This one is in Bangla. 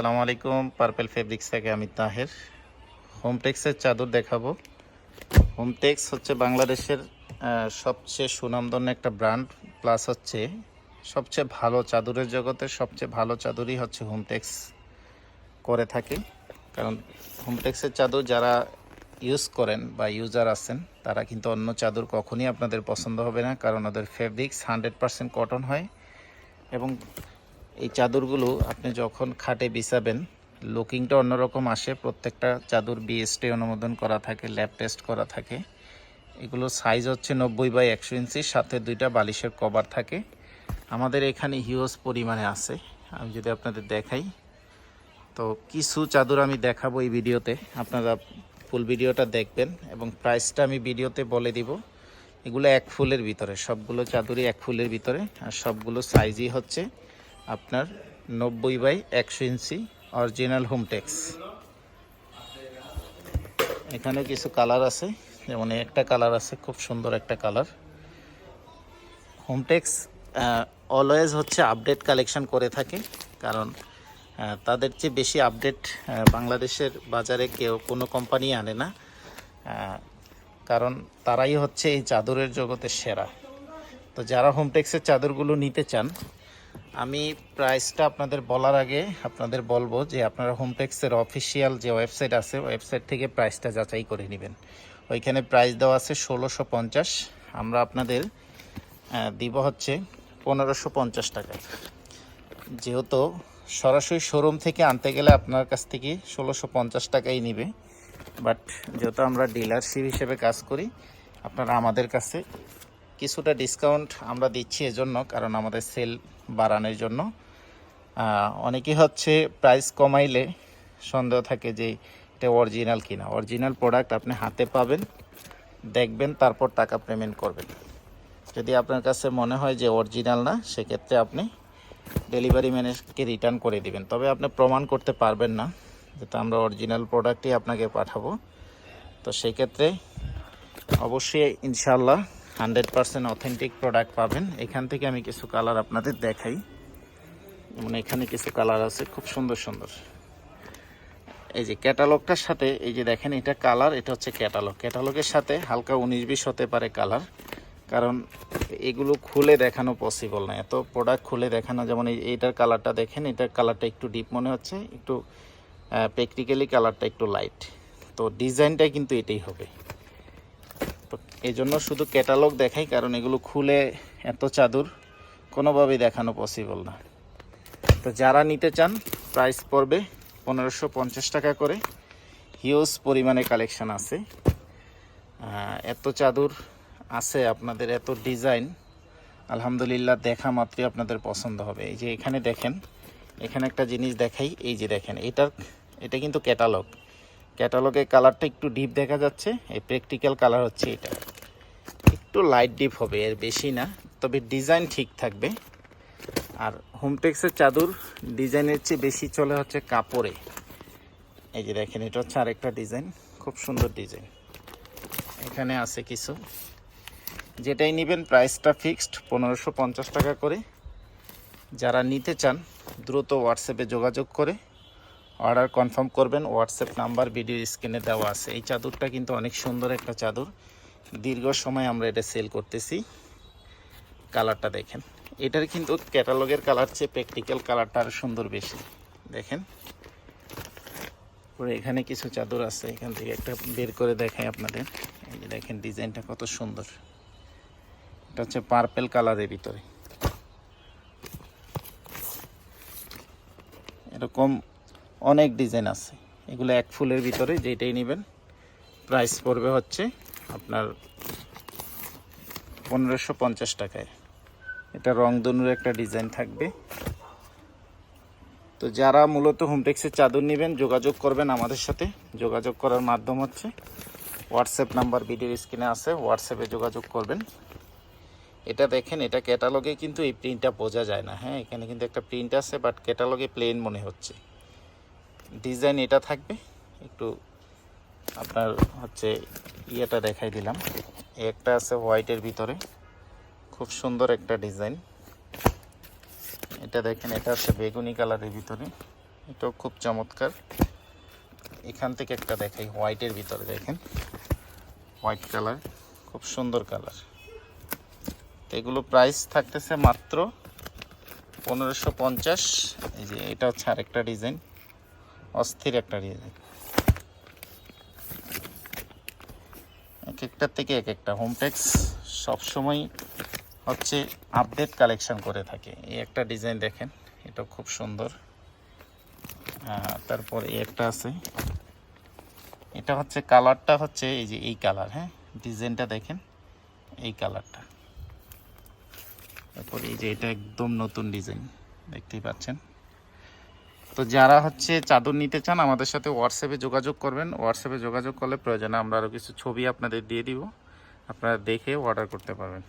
সালামু আলাইকুম পার্পেল ফেব্রিক্স থেকে আমি তাহের। হোমটেক্সের চাদর দেখাবো। হোমটেক্স হচ্ছে বাংলাদেশের সবচেয়ে সুনামধন্য একটা ব্র্যান্ড প্লাস হচ্ছে সবচেয়ে ভালো চাদরের জগতে সবচেয়ে ভালো চাদরই হচ্ছে হোমটেক্স করে থাকে। কারণ হোমটেক্সের চাদর যারা ইউজ করেন বা ইউজার আছেন, তারা কিন্তু অন্য চাদর কখনই আপনাদের পছন্দ হবে না, কারণ ওদের ফেব্রিক্স হান্ড্রেড পারসেন্ট কটন হয়। এবং এই চাদরগুলো আপনি যখন খাটে বিছাবেন, লুকিংটা অন্যরকম আসে। প্রত্যেকটা চাদর বিএসটি অনুমোদন করা থাকে ল্যাব টেস্ট করা থাকে। এগুলো সাইজ হচ্ছে নব্বই বাই একশো ইঞ্চি, সাথে দুইটা বালিশের কভার থাকে। আমাদের এখানে হিউজ পরিমাণে আছে। আমি যদি আপনাদের দেখাই। তো কিছু চাদর আমি দেখাবো এই ভিডিওতে। আপনারা ফুল ভিডিওটা দেখবেন এবং প্রাইসটা আমি ভিডিওতে বলে দিব। এগুলো এক ফুলের ভিতরে, সবগুলো চাদরই এক ফুলের ভিতরে, আর সবগুলো সাইজই হচ্ছে আপনার নব্বই বাই একশো ইঞ্চি অরিজিনাল হোমটেক্স এখানে কিছু কালার আছে, যেমন একটা কালার আছে, খুব সুন্দর একটা কালার। হোমটেক্স অলওয়েজ হচ্ছে আপডেট কালেকশন করে থাকে, কারণ তাদের চেয়ে বেশি আপডেট বাংলাদেশের বাজারে কেউ, কোনো কোম্পানি আনে না। কারণ তারাই হচ্ছে এই চাদরের জগতের সেরা। তো যারা হোমটেক্সের চাদরগুলো নিতে চান আমি প্রাইসটা আপনাদের বলার আগে আপনাদের বলব যে আপনারা হোমটেক্সের অফিসিয়াল যে ওয়েবসাইট আছে ওয়েবসাইট থেকে প্রাইসটা যাচাই করে নেবেন। ওইখানে প্রাইস দেওয়া আছে ষোলোশো পঞ্চাশ। আমরা আপনাদের দিব হচ্ছে পনেরোশো পঞ্চাশ টাকা যেহেতু সরাসরি শোরুম থেকে আনতে গেলে আপনার কাছ থেকে ষোলোশো পঞ্চাশ টাকাই নিবে। বাট যেহেতু আমরা ডিলারশিপ হিসেবে কাজ করি, আপনারা আমাদের কাছে কিছুটা ডিসকাউন্ট আমরা দিচ্ছি এজন্য, কারণ আমাদের সেল বাড়ানোর জন্য। অনেকে হচ্ছে প্রাইস কমাইলে সন্দেহ থাকে যে এটা অরিজিনাল কিনা। অরিজিনাল প্রোডাক্ট আপনি হাতে পাবেন, দেখবেন, তারপর টাকা পেমেন্ট করবেন। যদি আপনার কাছে মনে হয় যে অরিজিনাল না, সেক্ষেত্রে আপনি ডেলিভারি ম্যানেজকে রিটার্ন করে দিবেন। তবে আপনি প্রমাণ করতে পারবেন না যেটা আমরা অরিজিনাল প্রোডাক্টই আপনাকে পাঠাবো। তো সেক্ষেত্রে অবশ্যই ইনশাল্লাহ হান্ড্রেড পারসেন্ট অথেন্টিক প্রোডাক্ট পাবেন। এখান থেকে আমি কিছু কালার আপনাদের দেখাই। মানে এখানে কিছু কালার আছে, খুব সুন্দর সুন্দর। এই যে ক্যাটালগটার সাথে, এই যে দেখেন এটা কালার, এটা হচ্ছে ক্যাটালগ। ক্যাটালগের সাথে হালকা উনিশ বিশ হতে পারে কালার। কারণ এগুলো খুলে দেখানো পসিবল না। এত প্রোডাক্ট খুলে দেখানো, যেমন এই এইটার কালারটা দেখেন, এটার কালারটা একটু ডিপ মনে হচ্ছে, একটু প্র্যাকটিক্যালি কালারটা একটু লাইট তো ডিজাইনটা কিন্তু এটাই হবে। তো এই জন্য শুধু ক্যাটালগ দেখাই, কারণ এগুলো খুলে এত চাদর কোনোভাবেই দেখানো পসিবল না। তো যারা নিতে চান প্রাইস পড়বে পনেরোশো টাকা করে। হিউজ পরিমাণে কালেকশন আছে। এত চাদর আছে আপনাদের, এত ডিজাইন আলহামদুলিল্লাহ দেখা মাত্রই আপনাদের পছন্দ হবে। এই যে এখানে দেখেন, এখানে একটা জিনিস দেখাই, এই যে দেখেন এটার এটা কিন্তু ক্যাটালগ ক্যাটালগের কালারটা একটু ডিপ দেখা যাচ্ছে। এই প্র্যাকটিক্যাল কালার হচ্ছে এটা। একটু লাইট ডিপ হবে, এর বেশি না। তবে ডিজাইন ঠিক থাকবে। আর হোমটেক্সের চাদর ডিজাইনের চেয়ে বেশি চলে হচ্ছে কাপড়ে। এই যে দেখেন, এটা হচ্ছে আরেকটা ডিজাইন খুব সুন্দর ডিজাইন এখানে আছে কিছু। যেটাই নেবেন প্রাইসটা ফিক্সড পনেরোশো টাকা করে। যারা নিতে চান, দ্রুত হোয়াটসঅ্যাপে যোগাযোগ করে। অর্ডার কনফার্ম করবেন হোয়াটসঅ্যাপ নাম্বার, ভিডিও স্ক্রিনে দেওয়া আছে। এই চাদরটা কিন্তু অনেক সুন্দর একটা চাদর। দীর্ঘ সময় আমরা এটা সেল করতেছি। কালারটা দেখেন। এটার কিন্তু ক্যাটালগের কালার চেয়ে প্র্যাকটিক্যাল কালারটা আরও সুন্দর বেশি। দেখেন। পরে এখানে কিছু চাদর আছে। এখান থেকে একটা বের করে দেখাই আপনাদের। এই যে দেখেন, ডিজাইনটা কত সুন্দর। এটা হচ্ছে পার্পেল কালারের ভিতরে। এরকম অনেক ডিজাইন আছে। এগুলো এক ফুলের ভিতরে যেটাই নেবেন, প্রাইস পড়বে হচ্ছে আপনার পনেরোশো পঞ্চাশ টাকায়। এটা রংধনুর একটা ডিজাইন থাকবে। তো যারা মূলত হোমটেক্সের চাদর নেবেন, যোগাযোগ করবেন আমাদের সাথে। যোগাযোগ করার মাধ্যম হচ্ছে হোয়াটসঅ্যাপ নাম্বার ভিডিওর স্ক্রিনে আছে হোয়াটসঅ্যাপে যোগাযোগ করবেন। এটা দেখেন, এটা ক্যাটালগে কিন্তু এই প্রিন্টটা বোঝা যায় না। হ্যাঁ এখানে কিন্তু একটা প্রিন্ট আছে বাট ক্যাটালগে প্লেন মনে হচ্ছে। ডিজাইন এটা থাকবে। একটু আপনার হচ্ছে ইয়েটা দেখাই দিলাম। একটা আছে হোয়াইটের ভিতরে। খুব সুন্দর একটা ডিজাইন। এটা দেখেন, এটা হচ্ছে বেগুনি কালারের ভিতরে। এটাও খুব চমৎকার। এখান থেকে একটা দেখাই, হোয়াইটের ভিতরে দেখেন। হোয়াইট কালার, খুব সুন্দর কালার। তো এগুলো প্রাইস থাকতেছে মাত্র পনেরোশো পঞ্চাশ। এই যে এটা হচ্ছে আরেকটা ডিজাইন। অস্থির একটা ডিজাইন এক একটার থেকে এক একটা। হোমটেক্স সবসময় হচ্ছে আপডেট কালেকশন করে থাকে। এই একটা ডিজাইন দেখেন, এটা খুব সুন্দর। তারপর এই একটা আছে। এটা হচ্ছে কালারটা হচ্ছে এই যে এই কালার হ্যাঁ? ডিজাইনটা দেখেন, এই কালারটা তারপর এই যে এটা একদম নতুন ডিজাইন দেখতেই পাচ্ছেন। তো যারা হচ্ছে চাদর নিতে চান, আমাদের সাথে হোয়াটসঅ্যাপে যোগাযোগ করবেন। হোয়াটসঅ্যাপে যোগাযোগ করলে প্রয়োজনে আমরা আরও কিছু ছবি আপনাদের দিয়ে দিব। আপনারা দেখে অর্ডার করতে পারবেন।